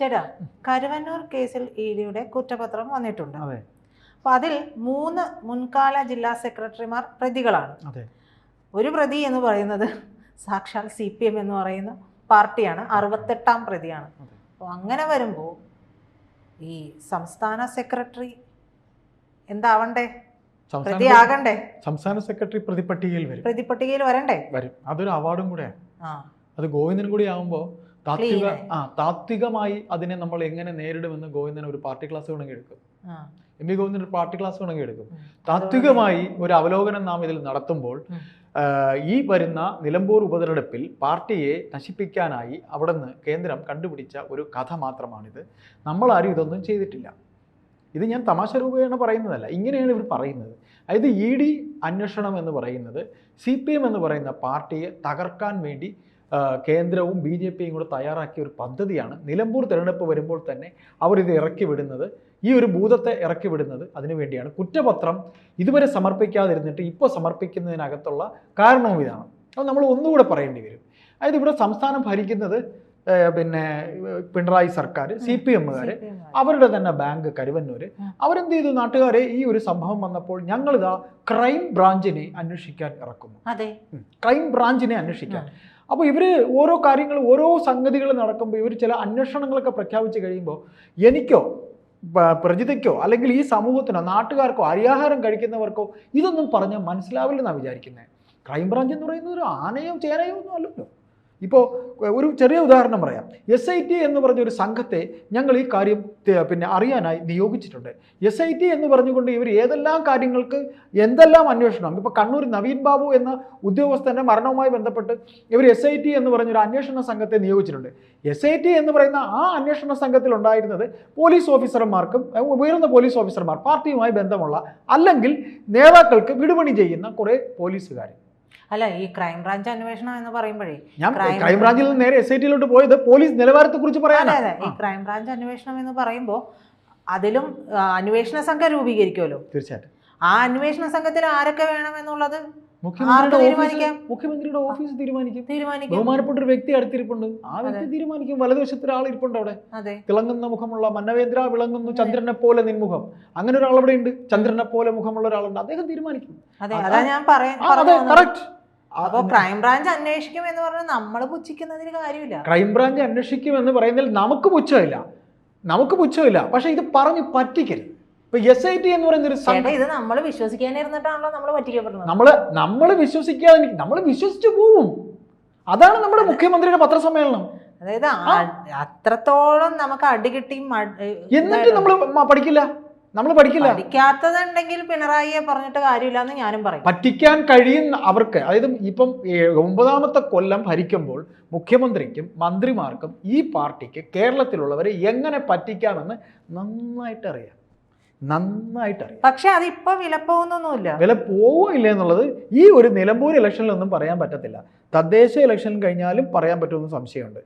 ചേട്ടാ കരുവന്നൂർ കേസിൽ ഇ ഡിയുടെ കുറ്റപത്രം വന്നിട്ടുണ്ട്. അപ്പൊ അതിൽ മൂന്ന് മുൻകാല ജില്ലാ സെക്രട്ടറിമാർ പ്രതികളാണ്. ഒരു പ്രതി എന്ന് പറയുന്നത് സാക്ഷാൽ സി പി എം എന്ന് പറയുന്ന പാർട്ടിയാണ് അറുപത്തെട്ടാം പ്രതിയാണ്. അപ്പോൾ അങ്ങനെ വരുമ്പോൾ ഈ സംസ്ഥാന സെക്രട്ടറി എന്താവണ്ടേ? പ്രതിയാകണ്ടേ? സംസ്ഥാന സെക്രട്ടറി പ്രതിപട്ടികയിൽ വരും. പ്രതിപട്ടികയിൽ വരണ്ടേ? വരും. അതൊരു അവാർഡും കൂടെയാണ്. അത് ഗോവിന്ദൻ കൂടി ആകുമ്പോൾ താത്വിക ആ താത്വികമായി അതിനെ നമ്മൾ എങ്ങനെ നേരിടുമെന്ന് ഗോവിന്ദൻ ഒരു പാർട്ടി ക്ലാസ് വേണമെങ്കിൽ എടുക്കും. എം വി ഗോവിന്ദൻ ഒരു പാർട്ടി ക്ലാസ് വേണമെങ്കിൽ എടുക്കും. താത്വികമായി ഒരു അവലോകനം നാം ഇതിൽ നടത്തുമ്പോൾ ഈ വരുന്ന നിലമ്പൂർ ഉപതെരഞ്ഞെടുപ്പിൽ പാർട്ടിയെ നശിപ്പിക്കാനായി അവിടുന്ന് കേന്ദ്രം കണ്ടുപിടിച്ച ഒരു കഥ മാത്രമാണിത്. നമ്മളാരും ഇതൊന്നും ചെയ്തിട്ടില്ല. ഇത് ഞാൻ തമാശ രൂപേണ പറയുന്നതല്ല. ഇങ്ങനെയാണ് ഇവർ പറയുന്നത്. അതായത് ഇ ഡി അന്വേഷണം എന്ന് പറയുന്നത് സി പി എം എന്ന് പറയുന്ന പാർട്ടിയെ തകർക്കാൻ വേണ്ടി കേന്ദ്രവും ബി ജെ പിയും കൂടെ തയ്യാറാക്കിയ ഒരു പദ്ധതിയാണ്. നിലമ്പൂർ തിരഞ്ഞെടുപ്പ് വരുമ്പോൾ തന്നെ അവരിത് ഇറക്കി വിടുന്നത്. ഈ ഒരു ഭൂതത്തെ ഇറക്കി വിടുന്നത് അതിനു വേണ്ടിയാണ്. കുറ്റപത്രം ഇതുവരെ സമർപ്പിക്കാതിരുന്നിട്ട് ഇപ്പോൾ സമർപ്പിക്കുന്നതിനകത്തുള്ള കാരണവും ഇതാണ്. അത് നമ്മൾ ഒന്നുകൂടെ പറയേണ്ടി വരും. അതായത് ഇവിടെ സംസ്ഥാനം ഭരിക്കുന്നത് പിന്നെ പിണറായി സർക്കാർ സി പി എമ്മുകാർ അവരുടെ തന്നെ ബാങ്ക് കരുവന്നൂർ. അവരെന്ത് ചെയ്തു നാട്ടുകാരെ ഈ ഒരു സംഭവം വന്നപ്പോൾ ഞങ്ങളിതാ ക്രൈം ബ്രാഞ്ചിനെ അന്വേഷിക്കാൻ ഇറക്കുന്നു. ക്രൈം ബ്രാഞ്ചിനെ അന്വേഷിക്കാൻ. അപ്പോൾ ഇവർ ഓരോ കാര്യങ്ങൾ ഓരോ സംഗതികൾ നടക്കുമ്പോൾ ഇവർ ചില അന്വേഷണങ്ങളൊക്കെ പ്രഖ്യാപിച്ച് കഴിയുമ്പോൾ എനിക്കോ പ്രജിതയ്ക്കോ അല്ലെങ്കിൽ ഈ സമൂഹത്തിനോ നാട്ടുകാർക്കോ അരിയാഹാരം കഴിക്കുന്നവർക്കോ ഇതൊന്നും പറഞ്ഞാൽ മനസ്സിലാവില്ലെന്നാണ് വിചാരിക്കുന്നത്. ക്രൈംബ്രാഞ്ച് എന്ന് പറയുന്നത് ഒരു ആനയോ ചേനയോ ഒന്നും അല്ലല്ലോ. ഇപ്പോൾ ഒരു ചെറിയ ഉദാഹരണം പറയാം. എസ് ഐ ടി എന്ന് പറഞ്ഞ ഒരു സംഘത്തെ ഞങ്ങൾ ഈ കാര്യം പിന്നെ അറിയാനായി നിയോഗിച്ചിട്ടുണ്ട്. എസ് ഐ ടി എന്ന് പറഞ്ഞുകൊണ്ട് ഇവർ ഏതെല്ലാം കാര്യങ്ങൾക്ക് എന്തെല്ലാം അന്വേഷണം ഇപ്പോൾ കണ്ണൂർ നവീൻ ബാബു എന്ന ഉദ്യോഗസ്ഥന്റെ മരണവുമായി ബന്ധപ്പെട്ട് ഇവർ എസ് ഐ ടി എന്ന് പറഞ്ഞൊരു അന്വേഷണ സംഘത്തെ നിയോഗിച്ചിട്ടുണ്ട്. എസ് ഐ ടി എന്ന് പറയുന്ന ആ അന്വേഷണ സംഘത്തിൽ ഉണ്ടായിരുന്നത് പോലീസ് ഓഫീസർമാർക്കും ഉയർന്ന പോലീസ് ഓഫീസർമാർ പാർട്ടിയുമായി ബന്ധമുള്ള അല്ലെങ്കിൽ നേതാക്കൾക്ക് വിടുപണി ചെയ്യുന്ന കുറേ പോലീസുകാർ അല്ല ഈ ക്രൈം ക്രൈംബ്രാഞ്ച് അന്വേഷണം എന്ന് പറയുമ്പോഴേ ഞാൻ ക്രൈം ക്രൈംബ്രാഞ്ചിൽ നിന്ന് നേരെ എസ് ഐ ടിയിലോട്ട് പോയത് പോലീസ് നിലവാരത്തെക്കുറിച്ച് കുറിച്ച് പറയാനാണ് അതെ. ഈ ക്രൈംബ്രാഞ്ച് അന്വേഷണം എന്ന് പറയുമ്പോൾ അതിലും അന്വേഷണ സംഘം രൂപീകരിക്കുമല്ലോ. തീർച്ചയായിട്ടും. ആ അന്വേഷണ സംഘത്തിൽ ആരൊക്കെ വേണം എന്നുള്ളത് മുഖ്യമന്ത്രിയുടെ ഓഫീസ് തീരുമാനിക്കും. തീരുമാനിക്കും. ബഹുമാനപ്പെട്ട ഒരു വ്യക്തി അടുത്തിരിപ്പുണ്ട്. ആ വ്യക്തി തീരുമാനിക്കും. വലതുവശത്ത് ഒരാൾ ഇരിപ്പുണ്ട് അവിടെ. തിളങ്ങുന്ന മുഖമുള്ള മന്നവേന്ദ്ര വിളങ്ങുന്നു ചന്ദ്രനെ പോലെ നിൻമുഖം. അങ്ങനെ ഒരാൾ അവിടെ ഉണ്ട് ചന്ദ്രനെ പോലെ മുഖമുള്ള ഒരാളുണ്ട്. അദ്ദേഹം തീരുമാനിക്കും. അതെ അതാ ഞാൻ പറയാം അപ്പൊ ക്രൈംബ്രാഞ്ച് അന്വേഷിക്കും എന്ന് പറഞ്ഞാൽ നമ്മൾ പുച്ഛിക്കുന്നതിന് കാര്യമില്ല. ക്രൈംബ്രാഞ്ച് അന്വേഷിക്കുമെന്ന് പറയുന്നതിൽ നമുക്ക് പുച്ഛമില്ല. നമുക്ക് പുച്ഛമില്ല. പക്ഷെ ഇത് പറഞ്ഞു പറ്റിക്കൽ ഇപ്പൊ എസ് ഐ ടി എന്ന് പറയുന്ന ഒരു സംഘം ഇത് നമ്മൾ വിശ്വസിക്കാനിരുന്നിട്ടാണല്ലോ നമ്മൾ പറ്റിക്കപ്പെടുന്നത്. നമ്മൾ നമ്മൾ വിശ്വസിക്കാതെ നമ്മൾ വിശ്വസിച്ചു പോവും. അതാണ് നമ്മുടെ മുഖ്യമന്ത്രിയുടെ പത്രസമ്മേളനം. അതായത് അത്രത്തോളം നമുക്ക് അടികിട്ടി എന്നിട്ട് നമ്മൾ പഠിക്കില്ല? നമ്മൾ പഠിക്കില്ല. പഠിക്കാത്തതുണ്ടെങ്കിൽ പിണറായിയെ പറഞ്ഞിട്ട് കാര്യമില്ല എന്ന് ഞാനും പറയും. പറ്റിക്കാൻ കഴിയുന്ന അവർക്ക് അതായത് ഇപ്പം ഒമ്പതാമത്തെ കൊല്ലം ഭരിക്കുമ്പോൾ മുഖ്യമന്ത്രിക്കും മന്ത്രിമാർക്കും ഈ പാർട്ടിക്ക് കേരളത്തിലുള്ളവരെ എങ്ങനെ പറ്റിക്കാമെന്ന് നന്നായിട്ട് അറിയാം നന്നായിട്ട് അറിയാം പക്ഷെ അതിപ്പോ വിലപ്പോകുന്നൊന്നുമില്ല വില പോവുകയില്ല എന്നുള്ളത് ഈ ഒരു നിലമ്പൂർ ഇലക്ഷനിലൊന്നും പറയാൻ പറ്റത്തില്ല. തദ്ദേശ ഇലക്ഷൻ കഴിഞ്ഞാലും പറയാൻ പറ്റുമെന്ന് സംശയമുണ്ട്.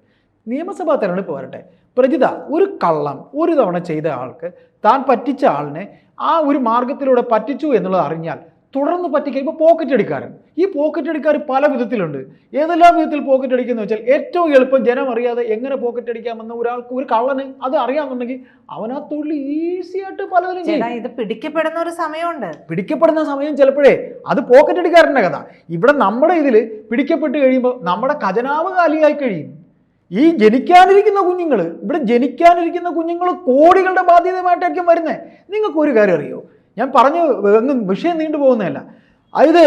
നിയമസഭാ തെരഞ്ഞെടുപ്പ് വരട്ടെ. പ്രജിത ഒരു കള്ളം ഒരു തവണ ചെയ്ത ആൾക്ക് താൻ പറ്റിച്ച ആളിനെ ആ ഒരു മാർഗത്തിലൂടെ പറ്റിച്ചു എന്നുള്ളത് അറിഞ്ഞാൽ തുടർന്ന് പറ്റിക്കുക ഇപ്പോൾ പോക്കറ്റ് അടിക്കാരൻ ഈ പോക്കറ്റ് അടിക്കാർ പല വിധത്തിലുണ്ട്. ഏതെല്ലാം വിധത്തിൽ പോക്കറ്റ് അടിക്കുന്ന വെച്ചാൽ ഏറ്റവും എളുപ്പം ജനം അറിയാതെ എങ്ങനെ പോക്കറ്റ് അടിക്കാമെന്ന് ഒരാൾക്ക് ഒരു കള്ളന് അത് അറിയാമെന്നുണ്ടെങ്കിൽ അവനാ ആ തൊഴിൽ ഈസി ആയിട്ട് പലതിലും ചെയ്യും. ഇത് പിടിക്കപ്പെടുന്ന ഒരു സമയമുണ്ട്. പിടിക്കപ്പെടുന്ന സമയം ചിലപ്പോഴേ അത് പോക്കറ്റ് അടിക്കാരന്റെ കഥ. ഇവിടെ നമ്മുടെ ഇതിൽ പിടിക്കപ്പെട്ട് കഴിയുമ്പോൾ നമ്മുടെ ഖജനാവ് കാലിയായി കഴിയും. ഈ ജനിക്കാനിരിക്കുന്ന കുഞ്ഞുങ്ങൾ ഇവിടെ ജനിക്കാനിരിക്കുന്ന കുഞ്ഞുങ്ങൾ കോടികളുടെ ബാധ്യതയുമായിട്ടായിരിക്കും വരുന്നത് നിങ്ങൾക്ക് ഒരു കാര്യം അറിയോ? ഞാൻ പറഞ്ഞു അങ്ങ് വിഷയം നീണ്ടു പോകുന്നതല്ല. അതായത്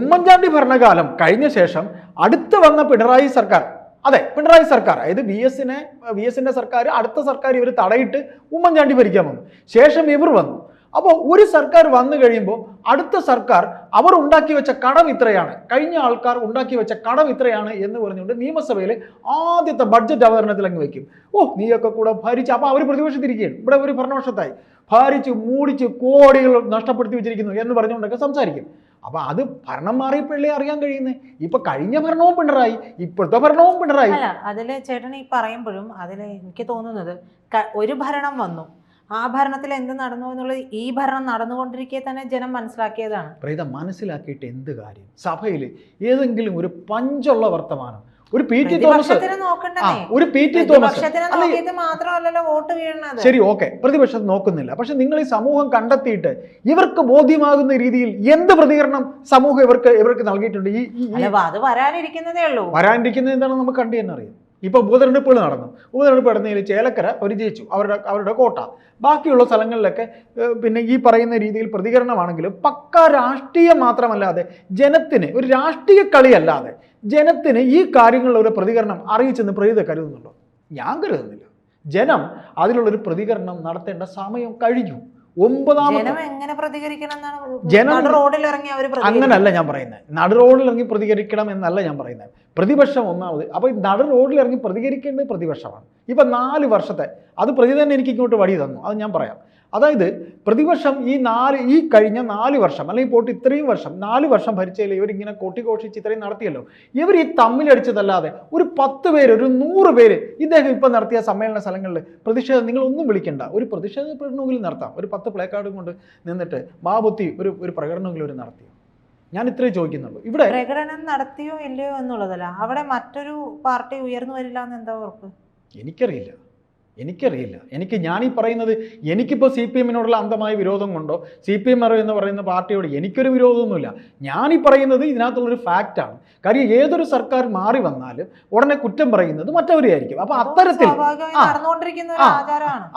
ഉമ്മൻചാണ്ടി ഭരണകാലം കഴിഞ്ഞ ശേഷം അടുത്ത് വന്ന പിണറായി സർക്കാർ അതെ പിണറായി സർക്കാർ അതായത് വി എസിനെ വി എസിന്റെ സർക്കാർ അടുത്ത സർക്കാർ ഇവർ തടയിട്ട് ഉമ്മൻചാണ്ടി ഭരിക്കാൻ വന്നു. ശേഷം ഇവർ വന്നു. അപ്പോൾ ഒരു സർക്കാർ വന്നു കഴിയുമ്പോൾ അടുത്ത സർക്കാർ അവർ ഉണ്ടാക്കി വെച്ച കടം ഇത്രയാണ്. കഴിഞ്ഞ ആൾക്കാർ ഉണ്ടാക്കി വെച്ച കടം ഇത്രയാണ് എന്ന് പറഞ്ഞുകൊണ്ട് നിയമസഭയിൽ ആദ്യത്തെ ബഡ്ജറ്റ് അവതരണത്തിൽ അങ്ങ് വയ്ക്കും ഓ നീയൊക്കെ കൂടെ ഭരിച്ച് അപ്പോൾ അവർ പ്രതിപക്ഷത്തിരിക്കുകയാണ്. ഇവിടെ ഒരു ഭരണപക്ഷത്തായി. ഭരിച്ച് മൂടിച്ച് കോടികൾ നഷ്ടപ്പെടുത്തി വെച്ചിരിക്കുന്നു എന്ന് പറഞ്ഞുകൊണ്ടൊക്കെ സംസാരിക്കും. അപ്പൊ അത് ഭരണം മാറിയപ്പോഴേ അറിയാൻ കഴിയുന്നത് ഇപ്പൊ കഴിഞ്ഞ ഭരണവും പിണറായി ഇപ്പോഴത്തെ ഭരണവും പിണറായി. അതിൽ ചേട്ടൻ ഈ പറയുമ്പോഴും അതിൽ എനിക്ക് തോന്നുന്നത് ഒരു ഭരണം വന്നു. ആ ഭരണത്തിൽ എന്ത് നടന്നു എന്നുള്ളത് ഈ ഭരണം നടന്നുകൊണ്ടിരിക്കെ തന്നെ ജനം മനസ്സിലാക്കിയതാണ്. പ്രീത മനസ്സിലാക്കിയിട്ട് എന്ത് കാര്യം? സഭയിൽ ഏതെങ്കിലും ഒരു പഞ്ചുള്ള വർത്തമാനം. ഒരു പി ടി തോമസ് ഒരു പി ടി തോമസ്. ശരി ഓക്കെ. പ്രതിപക്ഷം നോക്കുന്നില്ല. പക്ഷെ നിങ്ങൾ ഈ സമൂഹം കണ്ടെത്തിയിട്ട് ഇവർക്ക് ബോധ്യമാകുന്ന രീതിയിൽ എന്ത് പ്രതികരണം സമൂഹം ഇവർക്ക് ഇവർക്ക് നൽകിയിട്ടുണ്ട്? ഈ അത് വരാനിരിക്കുന്നതേ ഉള്ളൂ. വരാനിരിക്കുന്നത് എന്താണെന്ന് നമുക്ക് കണ്ടു തന്നെ അറിയാം. ഇപ്പോൾ ഉപതെരഞ്ഞെടുപ്പുകൾ നടന്നു. ഉപതെരഞ്ഞെടുപ്പ് നടന്നതിൽ ചേലക്കര അവർ ജയിച്ചു അവരുടെ അവരുടെ കോട്ട. ബാക്കിയുള്ള സ്ഥലങ്ങളിലൊക്കെ പിന്നെ ഈ പറയുന്ന രീതിയിൽ പ്രതികരണമാണെങ്കിലും പക്ക രാഷ്ട്രീയം മാത്രമല്ലാതെ ജനത്തിന് ഒരു രാഷ്ട്രീയ കളിയല്ലാതെ ജനത്തിന് ഈ കാര്യങ്ങളിലൊരു പ്രതികരണം അറിയിച്ചെന്ന് പ്രീത കരുതുന്നുണ്ടോ? ഞാൻ കരുതുന്നില്ല. ജനം അതിലുള്ളൊരു പ്രതികരണം നടത്തേണ്ട സമയം കഴിഞ്ഞു. ഒമ്പതാമത്തെ ജനം റോഡിൽ ഇറങ്ങി അങ്ങനല്ല ഞാൻ പറയുന്നത്. നട റോഡിൽ ഇറങ്ങി പ്രതികരിക്കണം എന്നല്ല ഞാൻ പറയുന്നത്. പ്രതിപക്ഷം ഒന്നാമത്. അപ്പോൾ ഈ നട റോഡിൽ ഇറങ്ങി പ്രതികരിക്കേണ്ടത് പ്രതിപക്ഷമാണ്. ഇപ്പം നാല് വർഷത്തെ അത് പ്രതി തന്നെ എനിക്ക് ഇങ്ങോട്ട് വഴി തന്നു. അത് ഞാൻ പറയാം. അതായത് പ്രതിപക്ഷം ഈ നാല് ഈ കഴിഞ്ഞ നാല് വർഷം അല്ലെങ്കിൽ പോട്ട് ഇത്രയും വർഷം നാല് വർഷം ഭരിച്ചതിൽ ഇവരിങ്ങനെ കൊട്ടിഘോഷിച്ച് ഇത്രയും നടത്തിയല്ലോ. ഇവർ ഈ തമ്മിലടിച്ചതല്ലാതെ ഒരു പത്ത് പേര് ഒരു നൂറ് പേര് ഇദ്ദേഹം ഇപ്പം നടത്തിയ സമ്മേളന സ്ഥലങ്ങളിൽ പ്രതിഷേധം നിങ്ങളൊന്നും വിളിക്കണ്ട. ഒരു പ്രതിഷേധപ്പെടണമെങ്കിലും നടത്താം. ഒരു പത്ത് പ്ലേ കാർഡും കൊണ്ട് നിന്നിട്ട് മാബുത്തി ഒരു ഒരു പ്രകടനമെങ്കിലും ഒരു നടത്തി. ഞാൻ ഇത്രേ ചോദിക്കുന്നുള്ളൂ. ഇവിടെ പ്രകടനം നടത്തിയോ ഇല്ലയോ എന്നുള്ളതല്ല. അവിടെ മറ്റൊരു പാർട്ടി ഉയർന്നു വരില്ല എന്ന് എന്താ ഉറപ്പ്? എനിക്കറിയില്ല. എനിക്കറിയില്ല. എനിക്ക് ഞാനീ ഈ പറയുന്നത് എനിക്കിപ്പോൾ സി പി എമ്മിനോടുള്ള അന്ധമായ വിരോധം കൊണ്ടോ സി പി എം എന്ന് പറയുന്ന പാർട്ടിയോട് എനിക്കൊരു വിരോധമൊന്നുമില്ല. ഞാനീ പറയുന്നത് ഇതിനകത്തുള്ളൊരു ഫാക്റ്റാണ് കാര്യം ഏതൊരു സർക്കാർ മാറി വന്നാലും ഉടനെ കുറ്റം പറയുന്നത് മറ്റവരെയായിരിക്കും അപ്പോൾ അത്തരത്തിൽ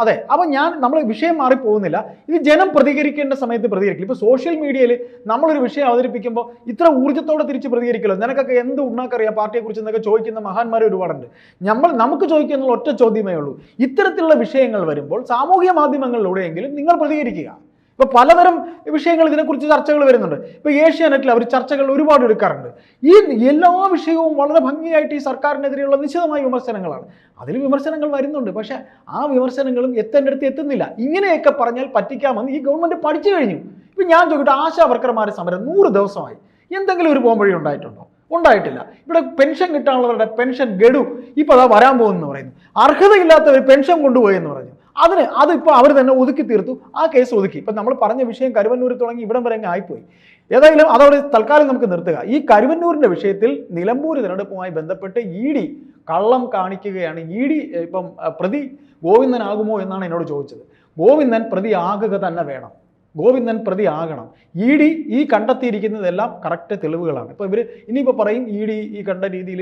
അതെ. അപ്പോൾ ഞാൻ നമ്മൾ വിഷയം മാറി പോകുന്നില്ല. ഇത് ജനം പ്രതികരിക്കേണ്ട സമയത്ത് പ്രതികരിക്കില്ല. ഇപ്പോൾ സോഷ്യൽ മീഡിയയിൽ നമ്മളൊരു വിഷയം അവതരിപ്പിക്കുമ്പോൾ ഇത്ര ഊർജത്തോടെ തിരിച്ച് പ്രതികരിക്കില്ല നിനക്കൊക്കെ എന്ത് ഉണ്ണാക്കറിയാം? പാർട്ടിയെക്കുറിച്ച് എന്നൊക്കെ ചോദിക്കുന്ന മഹാന്മാരെ ഒരുപാടുണ്ട് നമ്മൾ നമുക്ക് ചോദിക്കുന്ന ഒറ്റ ചോദ്യമേ ഉള്ളൂ. ഇത്തരത്തിലുള്ള വിഷയങ്ങൾ വരുമ്പോൾ സാമൂഹ്യ മാധ്യമങ്ങളിലൂടെയെങ്കിലും നിങ്ങൾ പ്രതികരിക്കുക. ഇപ്പോൾ പലതരം വിഷയങ്ങൾ ഇതിനെക്കുറിച്ച് ചർച്ചകൾ വരുന്നുണ്ട്. ഇപ്പോൾ ഏഷ്യാനെറ്റിൽ അവർ ചർച്ചകൾ ഒരുപാട് എടുക്കാറുണ്ട്. ഈ എല്ലാ വിഷയവും വളരെ ഭംഗിയായിട്ട് ഈ സർക്കാരിനെതിരെയുള്ള നിശ്ചിതമായ വിമർശനങ്ങളാണ്. അതിൽ വിമർശനങ്ങൾ വരുന്നുണ്ട്. പക്ഷേ ആ വിമർശനങ്ങളും എത്തേണ്ടടുത്ത് എത്തുന്നില്ല. ഇങ്ങനെയൊക്കെ പറഞ്ഞാൽ പറ്റിക്കാമെന്ന് ഈ ഗവൺമെന്റ് പഠിച്ചു കഴിഞ്ഞു. ഇപ്പം ഞാൻ ചോദിക്കട്ടെ ആശാ വർക്കർമാരുടെ സമരം നൂറ് ദിവസമായി. എന്തെങ്കിലും ഒരു പോംവഴി ഉണ്ടായിട്ടുണ്ടോ? ഉണ്ടായിട്ടില്ല. ഇവിടെ പെൻഷൻ കിട്ടാനുള്ളവരുടെ പെൻഷൻ ഗഡു ഇപ്പോൾ അതാ വരാൻ പോകുന്നു പറയുന്നു. അർഹതയില്ലാത്തവർ പെൻഷൻ കൊണ്ടുപോയി എന്ന് പറഞ്ഞു. അതിന് അതിപ്പോൾ അവർ തന്നെ ഒതുക്കി തീർത്തു. ആ കേസ് ഒതുക്കി. ഇപ്പം നമ്മൾ പറഞ്ഞ വിഷയം കരുവന്നൂർ തുടങ്ങി ഇവിടം വരെ ആയിപ്പോയി. ഏതായാലും അതവിടെ തൽക്കാലം നമുക്ക് നിർത്തുക. ഈ കരുവന്നൂരിന്റെ വിഷയത്തിൽ നിലമ്പൂർ തിരഞ്ഞെടുപ്പുമായി ബന്ധപ്പെട്ട് ഇ ഡി കള്ളം കാണിക്കുകയാണ്. ഇ ഡി ഇപ്പം പ്രതി ഗോവിന്ദനാകുമോ എന്നാണ് എന്നോട് ചോദിച്ചത്. ഗോവിന്ദൻ പ്രതി ആകുക തന്നെ വേണം. ഗോവിന്ദൻ പ്രതി ആകണം. ഇ ഡി ഈ കണ്ടെത്തിയിരിക്കുന്നതെല്ലാം കറക്റ്റ് തെളിവുകളാണ്. ഇപ്പോൾ ഇവർ ഇനിയിപ്പോൾ പറയും ഇ ഡി ഈ കണ്ട രീതിയിൽ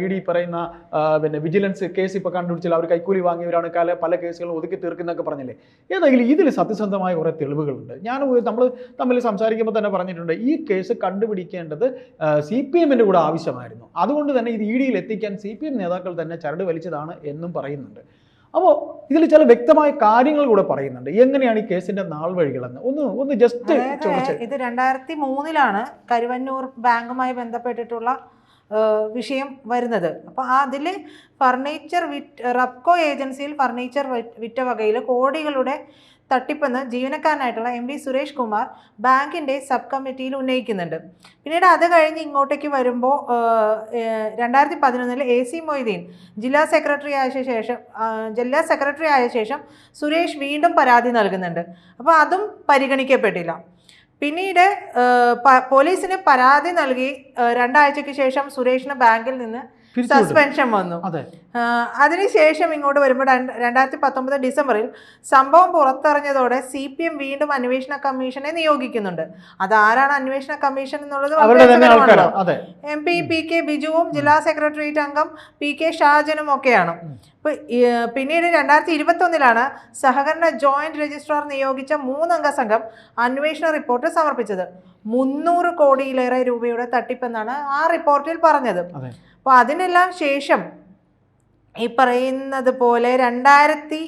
ഇ ഡി പറയുന്ന പിന്നെ വിജിലൻസ് കേസ് ഇപ്പോൾ കണ്ടുപിടിച്ചാൽ അവർ കൈക്കൂലി വാങ്ങിയവരാണ് കാല പല കേസുകളും ഒതുക്കി തീർക്കുന്നൊക്കെ പറഞ്ഞില്ലേ? ഏതെങ്കിലും ഇതിൽ സത്യസന്ധമായ കുറേ തെളിവുകളുണ്ട്. ഞാൻ നമ്മൾ തമ്മിൽ സംസാരിക്കുമ്പോൾ തന്നെ പറഞ്ഞിട്ടുണ്ട് ഈ കേസ് കണ്ടുപിടിക്കേണ്ടത് സി പി എമ്മിന്റെ കൂടെ ആവശ്യമായിരുന്നു. അതുകൊണ്ട് തന്നെ ഇത് ഇ ഡിയിൽ എത്തിക്കാൻ സി പി എം നേതാക്കൾ തന്നെ ചരട് വലിച്ചതാണ് എന്നും പറയുന്നുണ്ട്. അപ്പോൾ ഇതിൽ ചില വ്യക്തമായ കാര്യങ്ങൾ കൂടെ പറയുന്നുണ്ട്. എങ്ങനെയാണ് ഈ കേസിന്റെ നാൾ വഴികളെന്ന്? ഒന്ന് ഒന്ന് ജസ്റ്റ് ഇത് രണ്ടായിരത്തി മൂന്നിലാണ് കരുവന്നൂർ ബാങ്കുമായി ബന്ധപ്പെട്ടിട്ടുള്ള വിഷയം വരുന്നത്. അപ്പോൾ അതിൽ ഫർണിച്ചർ വിറ്റ് റബ്കോ ഏജൻസിയിൽ ഫർണിച്ചർ വിറ്റ് വകയിൽ കോടികളുടെ തട്ടിപ്പെന്ന് ജീവനക്കാരനായിട്ടുള്ള എം വി സുരേഷ് കുമാർ ബാങ്കിന്റെ സബ് കമ്മിറ്റിയിൽ ഉന്നയിക്കുന്നുണ്ട് പിന്നീട് അത് കഴിഞ്ഞ് ഇങ്ങോട്ടേക്ക് വരുമ്പോൾ രണ്ടായിരത്തി പതിനൊന്നിൽ എ സി മൊയ്തീൻ ജില്ലാ സെക്രട്ടറി ആയ ശേഷം ജില്ലാ സെക്രട്ടറി ആയ ശേഷം സുരേഷ് വീണ്ടും പരാതി നൽകുന്നുണ്ട് അപ്പോൾ അതും പരിഗണിക്കപ്പെട്ടില്ല പിന്നീട് പോലീസിന് പരാതി നൽകി രണ്ടാഴ്ചയ്ക്ക് ശേഷം സുരേഷിന് ബാങ്കിൽ നിന്ന്. സസ്പെൻഷൻ വന്നു. അതിനുശേഷം ഇങ്ങോട്ട് വരുമ്പോൾ രണ്ട് രണ്ടായിരത്തി പത്തൊമ്പത് ഡിസംബറിൽ സംഭവം പുറത്തറിഞ്ഞതോടെ സി പി എം വീണ്ടും അന്വേഷണ കമ്മീഷനെ നിയോഗിക്കുന്നുണ്ട്. അതാരാണ് അന്വേഷണ കമ്മീഷൻ എന്നുള്ളത് എം പി പി കെ ബിജുവും ജില്ലാ സെക്രട്ടേറിയറ്റ് അംഗം പി കെ ഷാജനും ഒക്കെയാണ്. പിന്നീട് രണ്ടായിരത്തി ഇരുപത്തൊന്നിലാണ് സഹകരണ ജോയിന്റ് രജിസ്ട്രാർ നിയോഗിച്ച മൂന്നംഗ സംഘം അന്വേഷണ റിപ്പോർട്ട് സമർപ്പിച്ചത്. മുന്നൂറ് കോടിയിലേറെ രൂപയുടെ തട്ടിപ്പെന്നാണ് ആ റിപ്പോർട്ടിൽ പറഞ്ഞത്. അപ്പോൾ അതിനെല്ലാം ശേഷം ഈ പറയുന്നത് പോലെ രണ്ടായിരത്തി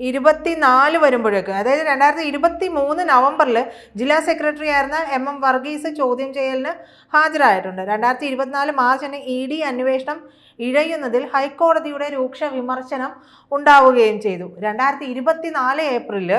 ഇരുപത്തി നാല് വരുമ്പോഴേക്ക് അതായത് രണ്ടായിരത്തി ഇരുപത്തി മൂന്ന് നവംബറിൽ ജില്ലാ സെക്രട്ടറി ആയിരുന്ന എം എം വർഗീസ് ചോദ്യം ചെയ്യലിന് ഹാജരായിട്ടുണ്ട് രണ്ടായിരത്തി ഇരുപത്തിനാല് മാർച്ചിന് ഇ ഡി അന്വേഷണം ഇഴയുന്നതിൽ ഹൈക്കോടതിയുടെ രൂക്ഷ വിമർശനം ഉണ്ടാവുകയും ചെയ്തു. രണ്ടായിരത്തി ഇരുപത്തി നാല് ഏപ്രിലിൽ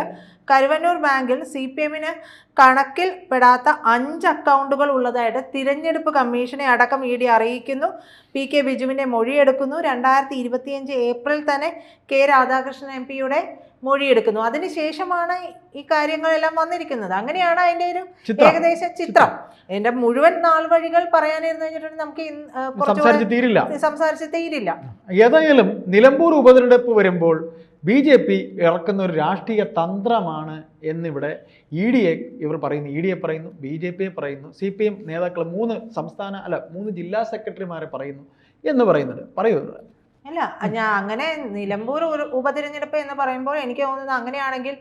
കരുവന്നൂർ ബാങ്കിൽ സി പി എമ്മിന് കണക്കിൽ പെടാത്ത അഞ്ച് അക്കൗണ്ടുകൾ ഉള്ളതായിട്ട് തിരഞ്ഞെടുപ്പ് കമ്മീഷനെ അടക്കം ഇ ഡി അറിയിക്കുന്നു. പി കെ ബിജുവിന്റെ മൊഴിയെടുക്കുന്നു. രണ്ടായിരത്തി ഇരുപത്തിയഞ്ച് ഏപ്രിൽ തന്നെ കെ രാധാകൃഷ്ണൻ എം പിയുടെ മൊഴിയെടുക്കുന്നു. അതിനുശേഷമാണ് ഈ കാര്യങ്ങളെല്ലാം വന്നിരിക്കുന്നത്. അങ്ങനെയാണ് അതിന്റെ ഒരു ഏകദേശ ചിത്രം. എന്റെ മുഴുവൻ നാൾ വഴികൾ പറയാനിരുന്നു കഴിഞ്ഞിട്ടുണ്ടെങ്കിൽ നമുക്ക് സംസാരിച്ച് തീരില്ല. സംസാരിച്ച് തീരില്ല. ഏതായാലും നിലമ്പൂർ ഉപതെരഞ്ഞെടുപ്പ് വരുമ്പോൾ ബി ജെ പി ഇറക്കുന്ന ഒരു രാഷ്ട്രീയ തന്ത്രമാണ് എന്നിവിടെ ഇ ഡി എ ഇവർ പറയുന്നു. ഇ ഡി എ പറയുന്നു ബി ജെ പിയെ പറയുന്നു സി പി എം നേതാക്കൾ മൂന്ന് സംസ്ഥാന അല്ല മൂന്ന് ജില്ലാ സെക്രട്ടറിമാരെ പറയുന്നു എന്ന് പറയുന്നുണ്ട്. പറയൂ അല്ല ഞാൻ അങ്ങനെ നിലമ്പൂർ ഉപതിരഞ്ഞെടുപ്പ് എന്ന് പറയുമ്പോൾ എനിക്ക് തോന്നുന്നത് അങ്ങനെയാണെങ്കിൽ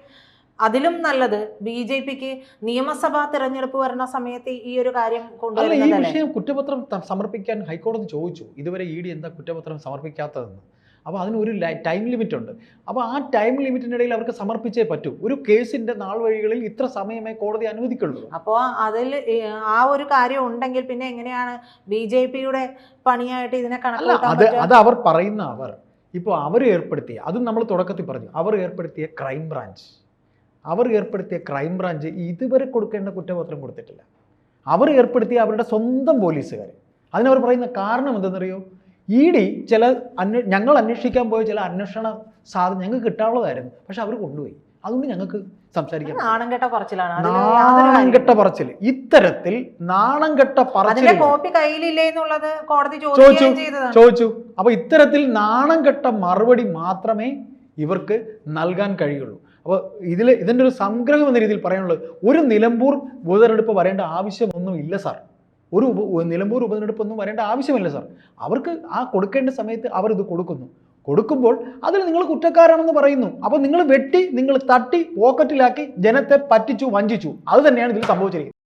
അതിലും നല്ലത് ബി ജെ പിക്ക് നിയമസഭാ തെരഞ്ഞെടുപ്പ് വരുന്ന സമയത്ത് ഈ ഒരു കാര്യം കൊണ്ടുവരുന്നത് കുറ്റപത്രം സമർപ്പിക്കാൻ ഹൈക്കോടതി ചോദിച്ചു. ഇതുവരെ ഇ ഡി എന്താ കുറ്റപത്രം സമർപ്പിക്കാത്തതെന്ന്. അപ്പോൾ അതിനൊരു ഒരു ടൈം ലിമിറ്റ് ഉണ്ട്. അപ്പോൾ ആ ടൈം ലിമിറ്റിനിടയിൽ അവർക്ക് സമർപ്പിച്ചേ പറ്റൂ. ഒരു കേസിന്റെ നാൾ വഴികളിൽ ഇത്ര സമയമേ കോടതി അനുവദിക്കുള്ളൂ. അപ്പോൾ അതിൽ ആ ഒരു കാര്യം ഉണ്ടെങ്കിൽ പിന്നെ എങ്ങനെയാണ് ബി ജെ പിയുടെ പണിയായിട്ട് ഇതിനെ അല്ല അത് അത് അവർ പറയുന്ന അവർ. ഇപ്പോൾ അവർ ഏർപ്പെടുത്തിയ അതും നമ്മൾ തുടക്കത്തിൽ പറഞ്ഞു അവർ ഏർപ്പെടുത്തിയ ക്രൈം ബ്രാഞ്ച് അവർ ഏർപ്പെടുത്തിയ ക്രൈം ബ്രാഞ്ച് ഇതുവരെ കൊടുക്കേണ്ട കുറ്റപത്രം കൊടുത്തിട്ടില്ല. അവർ ഏർപ്പെടുത്തിയ അവരുടെ സ്വന്തം പോലീസുകാർ. അതിനവർ പറയുന്ന കാരണം എന്തെന്നറിയോ? ഇ ഡി ചില അന്വേ ഞങ്ങൾ അന്വേഷിക്കാൻ പോയ ചില അന്വേഷണ സാധനം ഞങ്ങൾക്ക് കിട്ടാനുള്ളതായിരുന്നു. പക്ഷെ അവർ കൊണ്ടുപോയി. അതുകൊണ്ട് ഞങ്ങൾക്ക് സംസാരിക്കാം നാണംകെട്ട പറച്ചിലാണ്. നാണംകെട്ട പറച്ചിൽ ഇത്തരത്തിൽ നാണംകെട്ട പറച്ചിൽ കോപ്പി കയ്യിലില്ലേ എന്നുള്ളത് കോടതി ചോദിച്ചു ചോദിച്ചു. അപ്പൊ ഇത്തരത്തിൽ നാണംകെട്ട മറുപടി മാത്രമേ ഇവർക്ക് നൽകാൻ കഴിയുള്ളൂ. അപ്പോൾ ഇതിൽ ഇതിന്റെ ഒരു സംഗ്രഹം എന്ന രീതിയിൽ പറയാനുള്ളത് ഒരു നിലമ്പൂർ ഉപതെരഞ്ഞെടുപ്പ് വരേണ്ട ആവശ്യമൊന്നും ഇല്ല സാർ. ഒരു ഉപ നിലമ്പൂർ ഉപതെരഞ്ഞെടുപ്പൊന്നും വരേണ്ട ആവശ്യമില്ല സാർ അവർക്ക് ആ കൊടുക്കേണ്ട സമയത്ത് അവർ ഇത് കൊടുക്കുന്നു. കൊടുക്കുമ്പോൾ അതിൽ നിങ്ങൾ കുറ്റക്കാരാണെന്ന് പറയുന്നു. അപ്പോൾ നിങ്ങൾ വെട്ടി നിങ്ങൾ തട്ടി പോക്കറ്റിലാക്കി ജനത്തെ പറ്റിച്ചു വഞ്ചിച്ചു. അത് തന്നെയാണ് ഇതിൽ സംഭവിച്ചിരിക്കുന്നത്.